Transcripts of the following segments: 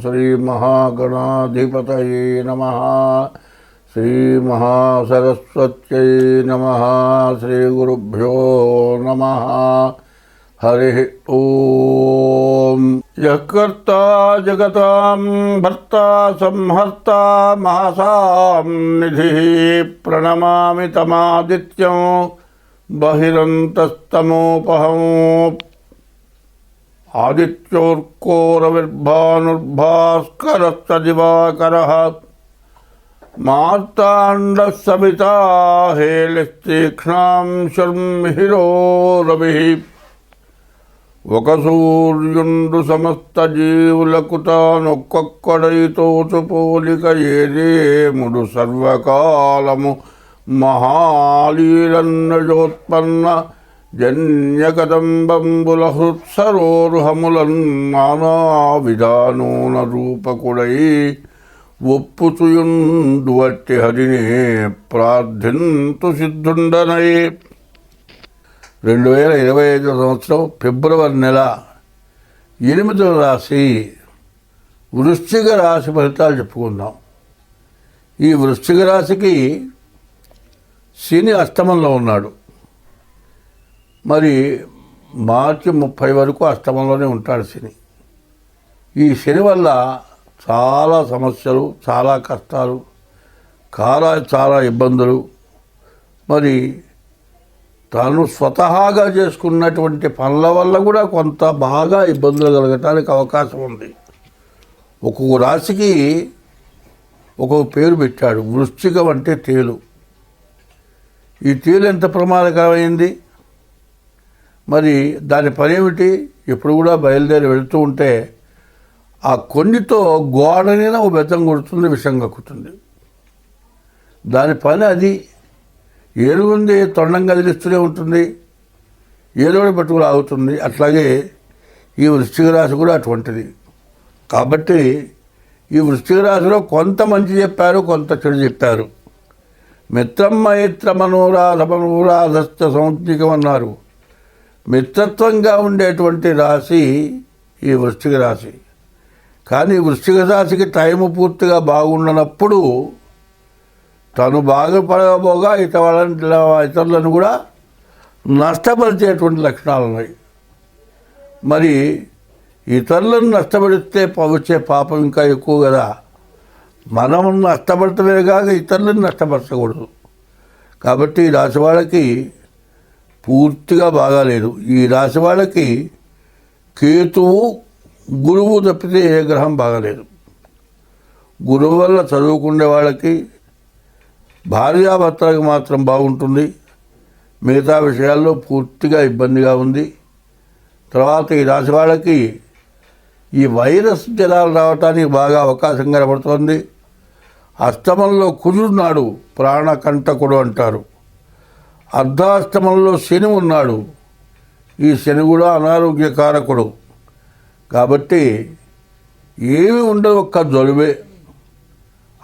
श्री महागणाधिपत नम। श्री महासरस्वत नम। श्रीगुरुभ्यो नमः। हरिः ॐ यः कर्ता भर्ता संहर्ता महासा निधि प्रणमा तमादित्यं। बहिरन्तस्तमोपहम् తమాదిత్యం బహిరంతస్తమోపహం आदित्योर्कोरविर्भानुर्भास्करस्तदिवाकरः मार्ताण्डः सविता हेलिस्तीक्ष्णां शर्मिहिरो రవిः ఒక సూర్యుండు సమస్త జీవులకు తానొక్కొక్కడైతోచు పోలిక ఏదేముడు సర్వకాలము మహాలీలన్నజోత్పన్న జన్యకదంబంబుల హృత్సరోరుహములన్ రూపకుడై ఒప్పుచుయుండు వట్టి హరిని ప్రార్థింతు సిద్ధుండనై. రెండు వేల ఇరవై ఐదో సంవత్సరం ఫిబ్రవరి నెల ఎనిమిదవ రాశి వృశ్చిక రాశి ఫలితాలు చెప్పుకుందాం. ఈ వృశ్చిక రాశికి శని అష్టమంలో ఉన్నాడు. మరి మార్చి ముప్పై వరకు అష్టమంలోనే ఉంటాడు శని. ఈ శని వల్ల చాలా సమస్యలు చాలా కష్టాలు చాలా చాలా ఇబ్బందులు. మరి తను స్వతహాగా చేసుకున్నటువంటి పనుల వల్ల కూడా కొంత బాగా ఇబ్బందులు కలగటానికి అవకాశం ఉంది. ఒక్కొక్క రాశికి ఒక్కొక్క పేరు పెట్టాడు వృశ్చికం అంటే తేలు. ఈ తేలు ఎంత ప్రమాదకరమైంది? మరి దాని పని ఏమిటి ఎప్పుడు కూడా బయలుదేరి వెళుతూ ఉంటే ఆ కొన్నితో గోడనైనా ఒక బెత్తం కొడుతుంది విషం కక్కుతుంది. దాని పని అది. ఏరుగుంది తొండం కదిలిస్తూనే ఉంటుంది. ఏలుగుని పట్టుకుని ఆగుతుంది. అట్లాగే ఈ వృశ్చిక రాశి కూడా అటువంటిది. కాబట్టి ఈ వృశ్చిక రాశిలో కొంత మంచి చెప్పారు కొంత చెడు చెప్పారు. మిత్రం మైత్ర మనోరాధ మనోరాధస్థ సౌంతికం అన్నారు మిత్రత్వంగా ఉండేటువంటి రాశి ఈ వృశ్చిక రాశి. కానీ వృశ్చిక రాశికి టైం పూర్తిగా బాగుండనప్పుడు తను బాగుపడబోగా ఇతర ఇతరులను కూడా నష్టపరిచేటువంటి లక్షణాలు ఉన్నాయి. మరి ఇతరులను నష్టపడితే వచ్చే పాపం ఇంకా ఎక్కువ కదా. మనం నష్టపడటమే కాక ఇతరులను నష్టపరచకూడదు. కాబట్టి ఈ రాశి వాళ్ళకి పూర్తిగా బాగాలేదు. ఈ రాశి వాళ్ళకి కేతువు గురువు తప్పితే ఏ గ్రహం బాగాలేదు. గురువు వల్ల చదువుకునే వాళ్ళకి భార్యాభర్తలకు మాత్రం బాగుంటుంది. మిగతా విషయాల్లో పూర్తిగా ఇబ్బందిగా ఉంది. తర్వాత ఈ రాశి వాళ్ళకి ఈ వైరస్ జలాలు రావటానికి బాగా అవకాశం కనబడుతోంది. అష్టమంలో కుజున్నాడు ప్రాణకంటకుడు అంటారు. అర్ధాష్టమంలో శని ఉన్నాడు. ఈ శని కూడా అనారోగ్యకారకుడు కాబట్టి ఏమి ఉండదు ఒక్క జలుబే.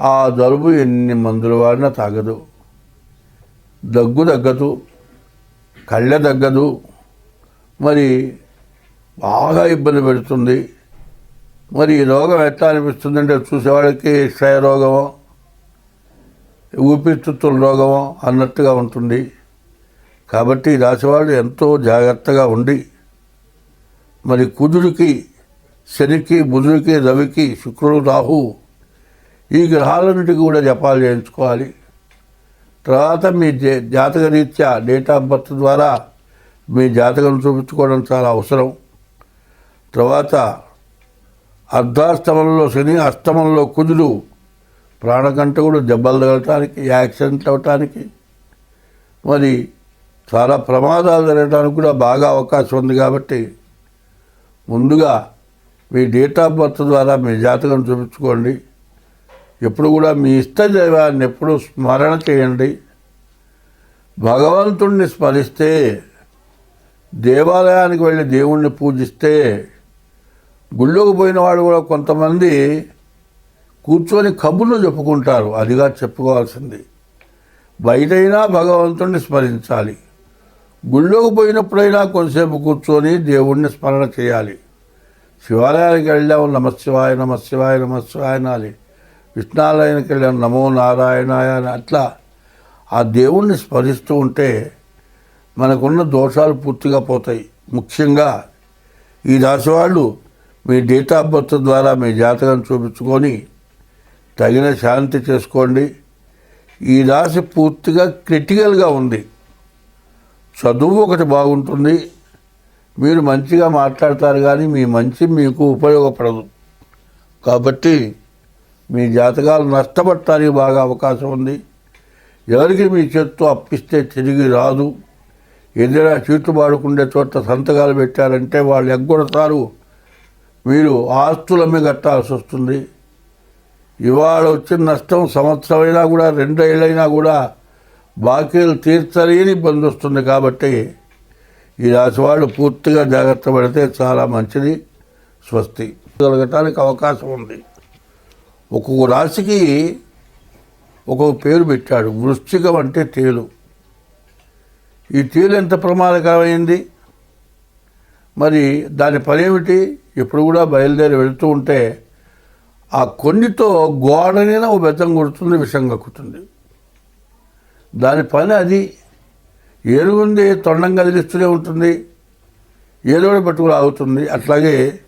ఆ జలుబు ఎన్ని మందులు వాడినా తాగదు. దగ్గు తగ్గదు. కళ్ళ తగ్గదు. మరి బాగా ఇబ్బంది పెడుతుంది. మరి ఈ రోగం ఎట్లా అనిపిస్తుందంటే చూసేవాళ్ళకి క్షయ రోగమో ఊపిరితిత్తుల రోగమో అన్నట్టుగా ఉంటుంది. కాబట్టి ఈ రాశివాళ్ళు ఎంతో జాగ్రత్తగా ఉండి మరి కుజుడికి శనికి బుధుడికి రవికి శుక్రుడు రాహు ఈ గ్రహాలన్నిటికీ కూడా జపాలు చేయించుకోవాలి. తర్వాత మీ జే- జాతక రీత్యా డేట్ ఆఫ్ బర్త్ ద్వారా మీ జాతకం చూపించుకోవడం చాలా అవసరం. తర్వాత అర్ధాష్టమంలో శని అష్టమంలో ప్రాణకంట కూడా దెబ్బలు తగలటానికి యాక్సిడెంట్ అవటానికి మరి చాలా ప్రమాదాలు జరగడానికి కూడా బాగా అవకాశం ఉంది కాబట్టి ముందుగా మీ డేట్ ఆఫ్ బర్త్ ద్వారా మీ జాతకం చూపించుకోండి. ఎప్పుడు కూడా మీ ఇష్ట దైవాన్ని ఎప్పుడు స్మరణ చేయండి. భగవంతుణ్ణి స్మరిస్తే దేవాలయానికి వెళ్ళి దేవుణ్ణి పూజిస్తే గుళ్ళోకి పోయిన వాడు కూడా కొంతమంది కూర్చొని కబుర్లు చెప్పుకుంటారు. అదిగా చెప్పుకోవాల్సింది. బయటైనా భగవంతుణ్ణి స్మరించాలి. గుళ్ళోకి పోయినప్పుడైనా కొంతసేపు కూర్చొని దేవుణ్ణి స్మరణ చేయాలి. శివాలయానికి వెళ్ళాము నమశివాయ నమశివాయ నమశివాయ అనాలి. విష్ణాలయానికి వెళ్ళాము నమో నారాయణాయ అని అట్లా ఆ దేవుణ్ణి స్మరిస్తూ ఉంటే మనకున్న దోషాలు పూర్తిగా పోతాయి. ముఖ్యంగా ఈ రాశి వాళ్ళు మీ డేట్ ఆఫ్ బర్త్ ద్వారా మీ జాతకం చూపించుకొని తగిన శాంతి చేసుకోండి. ఈ రాశి పూర్తిగా క్రిటికల్గా ఉంది. చదువు ఒకటి బాగుంటుంది మీరు మంచిగా మాట్లాడతారు కానీ మీ మంచి మీకు ఉపయోగపడదు. కాబట్టి మీ జాతకాలు నష్టపడటానికి బాగా అవకాశం ఉంది. ఎవరికి మీ చేత్తో అప్పిస్తే తిరిగి రాదు. ఏదైనా చీట్లు పాడుకుండే చోట సంతకాలు పెట్టారంటే వాళ్ళు ఎగ్గొడతారు. మీరు ఆస్తులమ్మి కట్టాల్సి వస్తుంది. ఇవాళ వచ్చిన నష్టం సంవత్సరమైనా కూడా రెండేళ్ళైనా కూడా బాకీలు తీర్చలేని ఇబ్బంది వస్తుంది కాబట్టి ఈ రాశి వాళ్ళు పూర్తిగా జాగ్రత్త పడితే చాలా మంచిది స్వస్తి. కలగటానికి అవకాశం ఉంది. ఒక్కొక్క రాశికి ఒక్కొక్క పేరు పెట్టాడు వృశ్చికం అంటే తేలు. ఈ తేలు ఎంత ప్రమాదకరమైంది? మరి దాని పనేమిటి ఇప్పుడు ఎప్పుడు కూడా బయలుదేరి వెళుతూ ఉంటే ఆ కొన్నితో గోడనైనా ఒక బెత్తం కొడుతుంది విషం కక్కుతుంది. దాని పని అది. ఏనుగుంది తొండం కదిలిస్తూనే ఉంటుంది. ఏదో పట్టుకుని ఆగుతుంది. అట్లాగే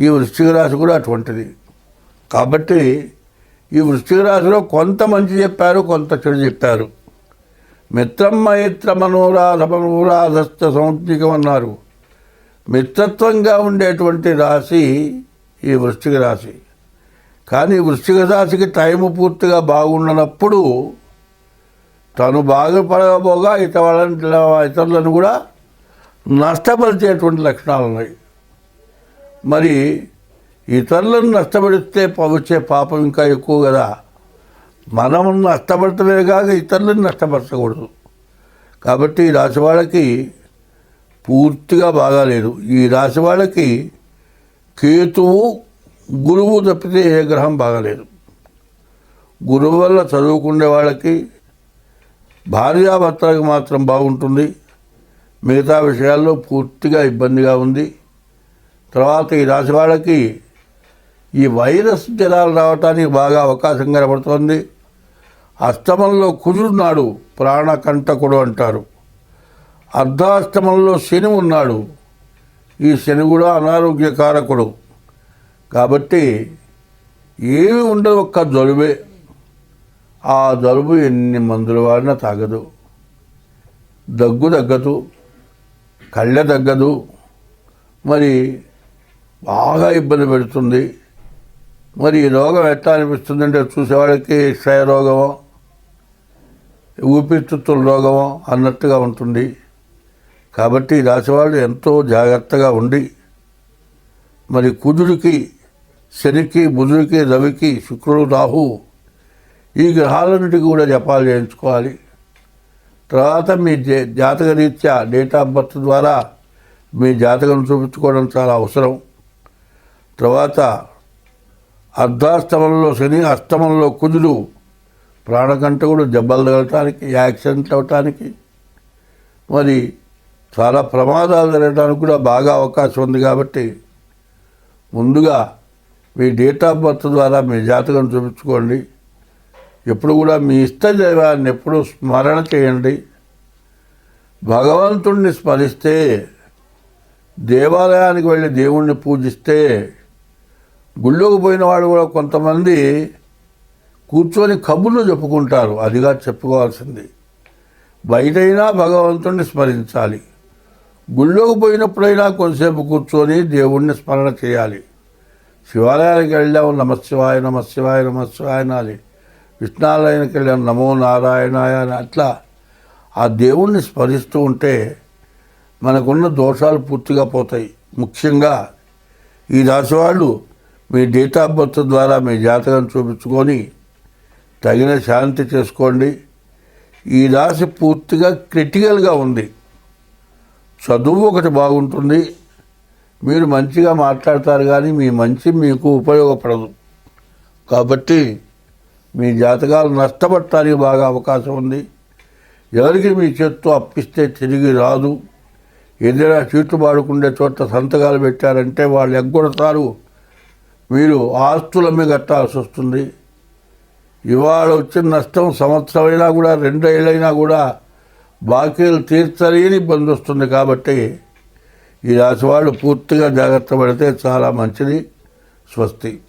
ఈ వృశ్చిక రాశి కూడా అటువంటిది. కాబట్టి ఈ వృశ్చిక రాశిలో కొంత మంచి చెప్పారు కొంత చెడు చెప్పారు. మిత్రం మైత్ర మనోరాధ మనోరాధస్థ సౌంతికం అన్నారు. మిత్రత్వంగా ఉండేటువంటి రాశి ఈ వృశ్చిక రాశి. కానీ వృశ్చిక రాశికి టైం పూర్తిగా బాగుండనప్పుడు తను బాగుపడబోగా ఇతరులను ఇతరులను కూడా నష్టపరిచేటువంటి లక్షణాలు ఉన్నాయి. మరి ఇతరులను నష్టపడితే వచ్చే పాపం ఇంకా ఎక్కువ కదా. మనం నష్టపడటమే కాక ఇతరులను నష్టపరచకూడదు. కాబట్టి ఈ రాశి వాళ్ళకి పూర్తిగా బాగాలేదు ఈ రాశి వాళ్ళకి కేతువు గురువు తప్పితే ఏ గ్రహం బాగాలేదు గురువు వల్ల చదువుకునే వాళ్ళకి భార్యాభర్తలకు మాత్రం బాగుంటుంది. మిగతా విషయాల్లో పూర్తిగా ఇబ్బందిగా ఉంది. తర్వాత ఈ రాశి వాళ్ళకి ఈ వైరస్ జలాలు రావటానికి బాగా అవకాశం కనబడుతోంది. అష్టమంలో కుజుడున్నాడు ప్రాణకంటకుడు అంటారు. అర్ధాష్టమంలో శని ఉన్నాడు ఈ శని కూడా అనారోగ్యకారకుడు. కాబట్టి ఏమి ఉండదు ఒక్క జలుబే. ఆ జలుబు ఎన్ని మందులు వాడినా తాగదు. దగ్గు తగ్గదు. కళ్ళ తగ్గదు. మరి బాగా ఇబ్బంది పెడుతుంది. మరి ఈ రోగం ఎట్లా అనిపిస్తుంది అంటే చూసేవాళ్ళకి క్షయ రోగమో ఊపిరితిత్తుల రోగమో అన్నట్టుగా ఉంటుంది. కాబట్టి రాసేవాళ్ళు ఎంతో జాగ్రత్తగా ఉండి మరి కుదుడికి శనికి బుధుడికి రవికి శుక్రుడు రాహు ఈ గ్రహాలన్నిటికీ కూడా జపాలు చేయించుకోవాలి. తర్వాత మీ జే- జాతక రీత్యా డేట్ ఆఫ్ బర్త్ ద్వారా మీ జాతకం చూపించుకోవడం చాలా అవసరం. తర్వాత అర్ధాష్టమంలో శని అష్టమంలో కుదురు ప్రాణకంటకుడు దెబ్బలు తగలటానికి యాక్సిడెంట్ అవటానికి. మరి చాలా ప్రమాదాలు జరగడానికి కూడా బాగా అవకాశం ఉంది కాబట్టి ముందుగా మీ డేట్ ఆఫ్ బర్త్ ద్వారా మీ జాతకం చూపించుకోండి. ఎప్పుడు కూడా మీ ఇష్ట దైవాన్ని ఎప్పుడు స్మరణ చేయండి. భగవంతుణ్ణి స్మరిస్తే దేవాలయానికి వెళ్ళి దేవుణ్ణి పూజిస్తే గుళ్ళోకి పోయిన వాడు కూడా కొంతమంది కూర్చొని కబుర్లు చెప్పుకుంటారు. అదిగా చెప్పుకోవాల్సింది. బయటైనా భగవంతుణ్ణి స్మరించాలి. గుళ్ళోకి పోయినప్పుడైనా కొంతసేపు కూర్చొని దేవుణ్ణి స్మరణ చేయాలి. శివాలయానికి వెళ్ళాము. నమశివాయ నమశివాయ నమశివాయ అనాలి. విష్ణాలయానికి వెళ్ళాము నమో నారాయణాయ అని అట్లా ఆ దేవుణ్ణి స్మరిస్తూ ఉంటే మనకున్న దోషాలు పూర్తిగా పోతాయి. ముఖ్యంగా ఈ రాశి వాళ్ళు మీ డేట్ ఆఫ్ బర్త్ ద్వారా మీ జాతకం చూపించుకొని తగిన శాంతి చేసుకోండి. ఈ రాశి పూర్తిగా క్రిటికల్గా ఉంది. చదువు ఒకటి బాగుంటుంది. మీరు మంచిగా మాట్లాడతారు కానీ మీ మంచి మీకు ఉపయోగపడదు. కాబట్టి మీ జాతకాలు నష్టపడటానికి బాగా అవకాశం ఉంది. ఎవరికి మీ చేత్తో అప్పిస్తే తిరిగి రాదు. ఏదైనా చీట్లు పాడుకుండే చోట సంతకాలు పెట్టారంటే వాళ్ళు ఎగ్గొడతారు. మీరు ఆస్తులమ్మి కట్టాల్సి వస్తుంది. ఇవాళ వచ్చిన నష్టం సంవత్సరమైనా కూడా రెండేళ్ళైనా కూడా బాకీలు తీర్చలేని ఇబ్బంది వస్తుంది కాబట్టి ఈ రాశి వాళ్ళు పూర్తిగా జాగ్రత్త పడితే చాలా మంచిది. స్వస్తి.